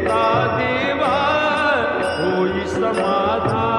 देता देवा होई समाधा